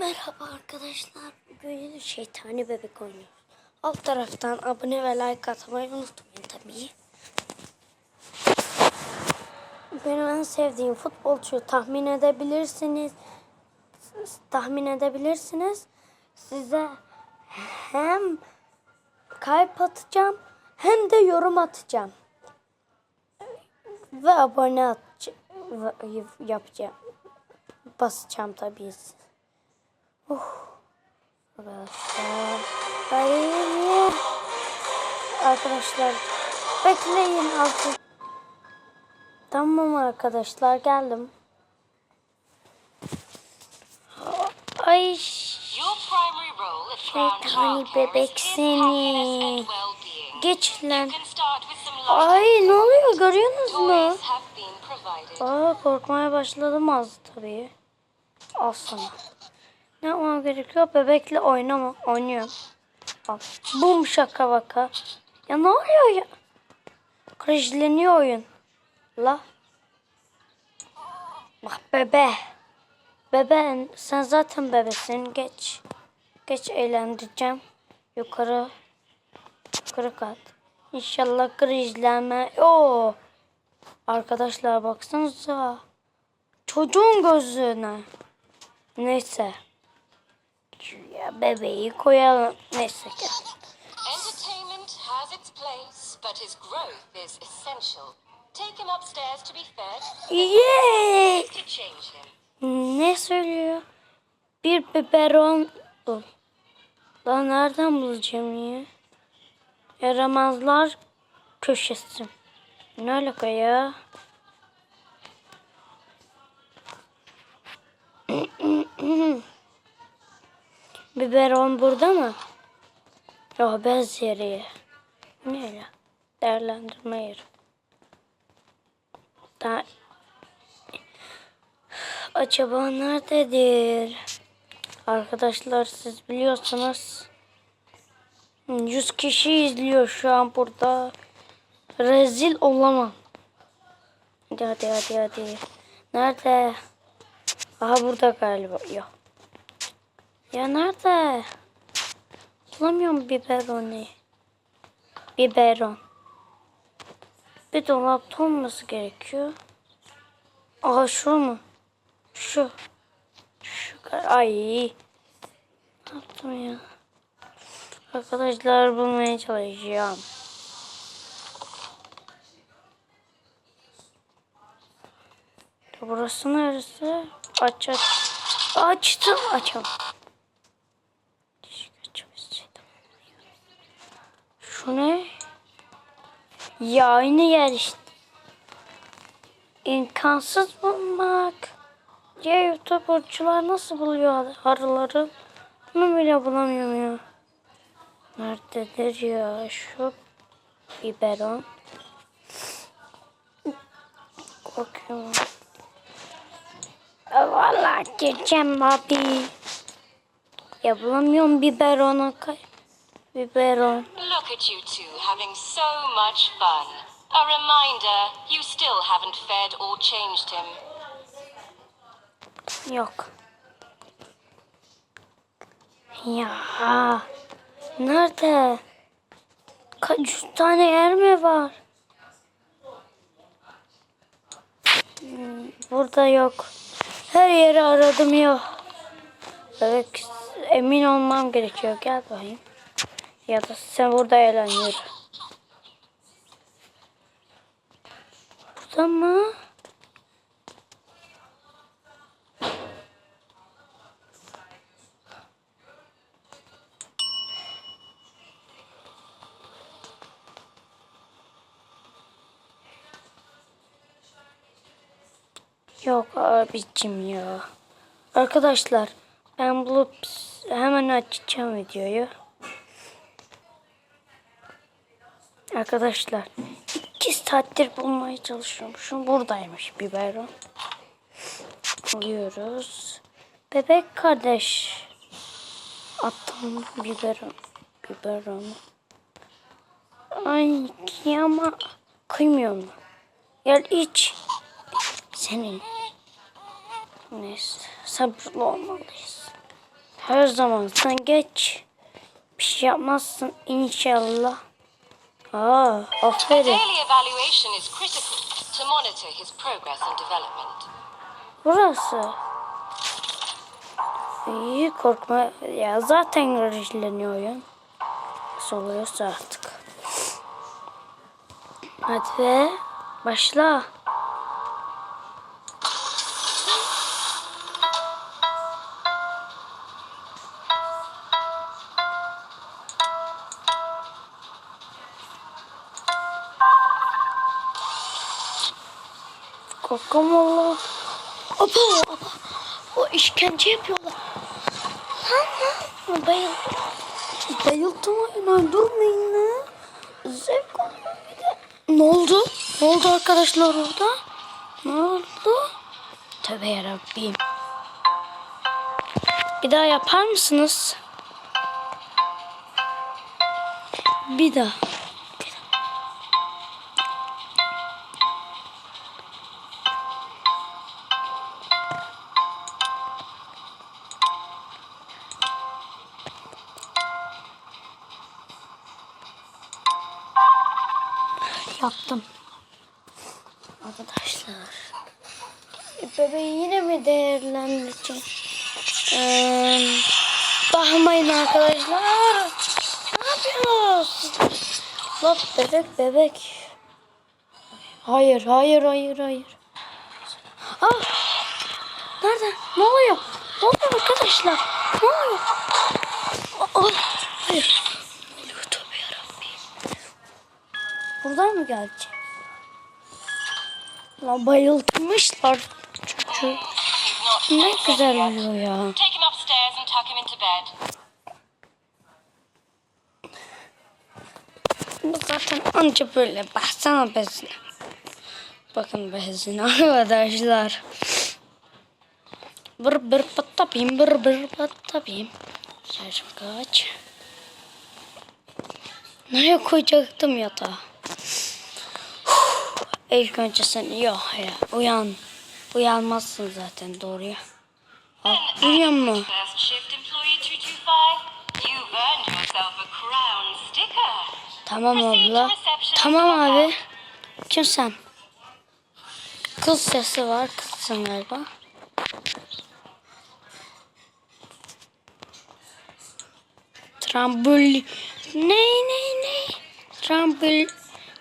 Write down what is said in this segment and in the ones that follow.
Merhaba arkadaşlar. Bugün yine şeytani bebek oynuyoruz. Alt taraftan abone ve like atmayı unutmayın tabii. Benim en sevdiğim futbolcu tahmin edebilirsiniz. Tahmin edebilirsiniz. Size hem kalp atacağım hem de yorum atacağım. Ve abone atacağım. Yapacağım. Basacağım tabii. Uh. Arkadaşlar. Hayır. Arkadaşlar. Bekleyin artık. Tamam arkadaşlar geldim. Ay şeytani bebek seni. Geç lan. Ay ne oluyor görüyorsunuz mu? Aa korkmaya başladım az tabii. Al sana. Ne yapmam gerekiyor? Bebekle oynama. Oynuyorum. Al. Bum şaka baka. Ya ne oluyor ya? Krizleniyor oyun. La. Bak bebe. Bebe sen zaten bebesin. Geç. Geç eğlendireceğim. Yukarı. Yukarı kat. İnşallah krizlenme. Oo. Arkadaşlar baksanıza. Çocuğun gözüne. Neyse. Bebeği koyalım. Neyse gel. Entertainment has its place, but his growth is essential. Take him upstairs to be fed, Yay! to change him. Ne söylüyor? Bir biberon bul. Lan nereden bulacağım ya? Yaramazlar köşesi. Ne alaka ya? Biberon burada mı? Yok bez yeri. Ne öyle? Değerlendirme yeri. Daha... Acaba nerededir? Arkadaşlar siz biliyorsunuz. 100 kişi izliyor şu an burada. Rezil olamam. Hadi hadi hadi hadi. Nerede? Aha burada galiba. Yok. Ya nerede? Bulamıyorum biberoni. Biberon. Bir dolapta olması gerekiyor. Aha şu mu? Şu. Şu. Ay. Ne yaptım ya? Arkadaşlar bulmaya çalışacağım. Burası neresi? Aç aç. Açtım. Açam. Şu ne? Ya aynı yer işte. İmkansız bulmak. Ya YouTuber'cular nasıl buluyor arıları? Bunu bile bulamıyorum ya. Nerededir ya şu biberon? Korkuyorum. Aa, Vallahi gireceğim abi. Ya bulamıyorum biberona kay. Biberon. At you two having so much fun. A reminder, you still haven't fed or changed him. Yok. Ya. Nerede? Kaç tane yer mi var? Hmm, Burada yok. Her yeri aradım yok. Evet, emin olmam gerekiyor. Gel bakayım. Ya da sen burada eğlen yürü. Burada mı? Yok abicim ya. Arkadaşlar ben bulup hemen açacağım videoyu. Arkadaşlar iki saattir bulmaya çalışıyorum. Şu buradaymış biberon. Alıyoruz. Bebek kardeş. Attım biberon. Biberonu. Ay ama kıymıyorum. Gel iç. Senin. Neyse sabırlı olmalıyız. Her zaman sen geç. Bir şey yapmazsın inşallah. Aa, aferin. daily evaluation is critical to monitor his progress and development. Burası. İyi korkma. Ya zaten garajleniyor oyun. Nasıl oluyorsa artık. Hadi başla. Korkam valla. Abo, abo. O işkence yapıyorlar. Lan. Bayıl. Bayıldım oyuna. Durmayın lan. Zevk alıyor bir de. Ne oldu? Ne oldu arkadaşlar orada? Ne oldu? Tövbe yarabbim. Bir daha yapar mısınız? Bir daha. Yaptım. Arkadaşlar. Bebeği yine mi değerlendireceğim? Ee, bakmayın arkadaşlar. Ne yapıyoruz? Lan bebek bebek. Hayır hayır hayır hayır. Ah! Nerede? Ne oluyor? Ne oluyor arkadaşlar? Ne oluyor? Oh, hayır. Ne oluyor tövbe yarabbim. Buradan mı gelecek? Lan bayıltmışlar çocuğu. Ne güzel oluyor ya. Bu zaten anca böyle. Baksana bezine. Bakın bezine arkadaşlar. Bır bır patapim bır bır patapim. Saçım kaç. Nereye koyacaktım yatağı? İlk önce sen yok ya uyan. Uyanmazsın zaten doğruya. Al, uyuyor mu? First shift employee 225. You've earned yourself a crown sticker. Tamam abla. Tamam abi. Kim sen? Kız sesi var. Kızsın galiba. Trambol... Ne ne ne? Trambol...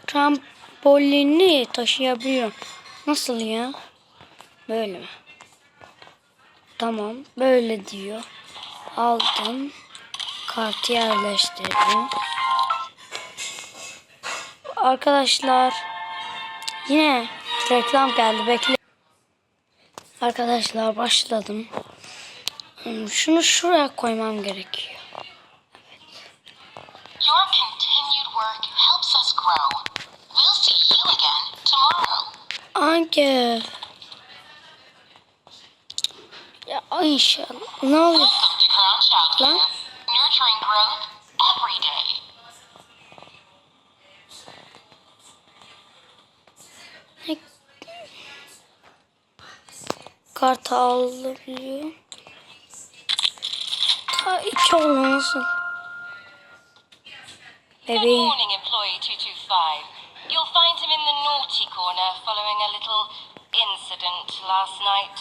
Trambolini taşıyabiliyorum. Nasıl ya? Böyle mi? Tamam. Böyle diyor. Aldım. Kartı yerleştirdim. Arkadaşlar yine reklam geldi bekle. Arkadaşlar başladım. Hmm, Şunu şuraya koymam gerekiyor. Your continued work helps us grow. Hangi? Ya inşallah. Ne oluyor? Lan. Kart alabiliyor. Ta iki olmasın. Good Bebeğim. morning, employee 225. You'll find him in the naughty corner following a little incident last night.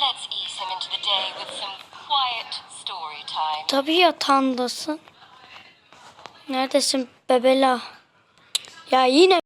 Let's ease him into the day with some quiet story time. Tabii yatağındasın. Neredesin bebela? Ya yine